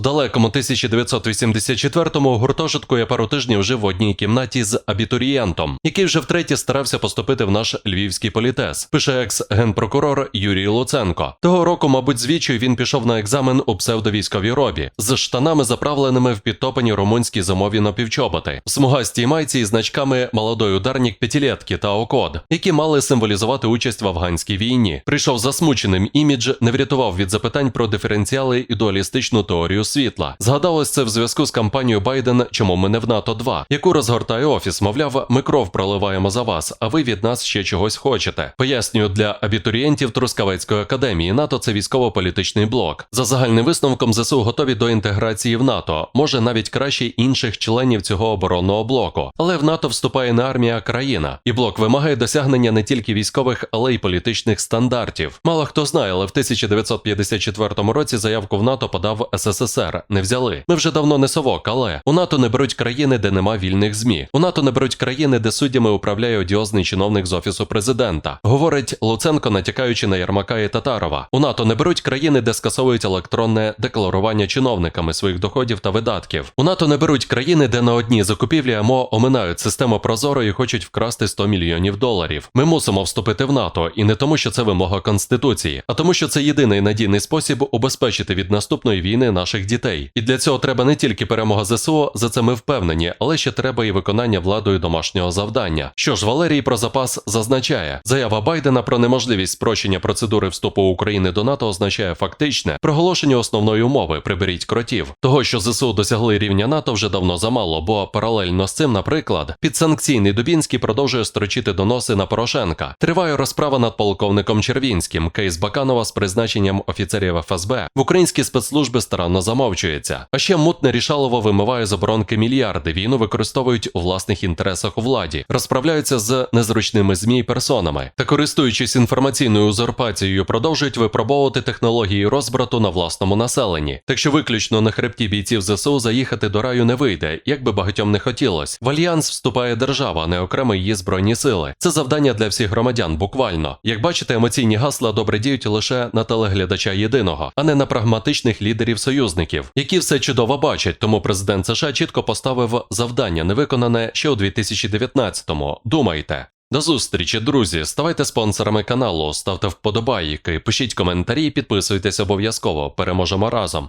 В далекому 1984-му у гуртожитку я пару тижнів жив в одній кімнаті з абітурієнтом, який вже втретє старався поступити в наш львівський політес. Пише екс-генпрокурор Юрій Луценко. Того року, мабуть, звідчою він пішов на екзамен у псевдовійськовій робі з штанами, заправленими в підтопані румунські зимові напівчоботи, в смугастій майці із значками молодой ударник п'ятилетки та окод, які мали символізувати участь в афганській війні. Прийшов засмученим імідж, не врятував від запитань про диференціали і дуалістичну теорію світла. Згадалось це в зв'язку з кампанією Байден Чому ми не в НАТО 2 яку розгортає офіс. Мовляв, ми кров проливаємо за вас, а ви від нас ще чогось хочете. Пояснюю для абітурієнтів Трускавецької академії. НАТО це військово-політичний блок. За загальним висновком ЗСУ готові до інтеграції в НАТО, може навіть краще інших членів цього оборонного блоку. Але в НАТО вступає не армія, а країна. І блок вимагає досягнення не тільки військових, але й політичних стандартів. Мало хто знає, але в 1954 році заявку в НАТО подав СССР. Не взяли. Ми вже давно не совок, але у НАТО не беруть країни, де нема вільних змі. У НАТО не беруть країни, де суддями управляє одіозний чиновник з офісу президента. Говорить Луценко, натякаючи на Ярмака і Татарова. У НАТО не беруть країни, де скасовують електронне декларування чиновниками своїх доходів та видатків. У НАТО не беруть країни, де на одній закупівлі АМО оминають систему Прозоро і хочуть вкрасти 100 мільйонів доларів. Ми мусимо вступити в НАТО, і не тому, що це вимога конституції, а тому, що це єдиний надійний спосіб убезпечити від наступної війни наших дітей. І для цього треба не тільки перемога ЗСУ, за це ми впевнені, але ще треба і виконання владою домашнього завдання. Що ж, Валерій про запас зазначає, заява Байдена про неможливість спрощення процедури вступу України до НАТО означає фактичне проголошення основної умови приберіть кротів. Того, що ЗСУ досягли рівня НАТО, вже давно замало, бо паралельно з цим, наприклад, підсанкційний Дубінський продовжує строчити доноси на Порошенка. Триває розправа над полковником Червінським. Кейс Баканова з призначенням офіцерів ФСБ в українські спецслужби старанно замовчується. А ще мутне рішалово вимиває з оборонки мільярди. Війну використовують у власних інтересах у владі, розправляються з незручними змі персонами та, користуючись інформаційною узурпацією, продовжують випробовувати технології розбрату на власному населенні. Так що виключно на хребті бійців ЗСУ заїхати до раю не вийде, як би багатьом не хотілось. В альянс вступає держава, не окремо її збройні сили. Це завдання для всіх громадян, буквально. Як бачите, емоційні гасла добре діють лише на телеглядача єдиного, а не на прагматичних лідерів союзників, які все чудово бачать. Тому президент США чітко поставив завдання, невиконане ще у 2019-му. Думайте. До зустрічі, друзі. Ставайте спонсорами каналу, ставте вподобайки, пишіть коментарі, підписуйтесь обов'язково. Переможемо разом.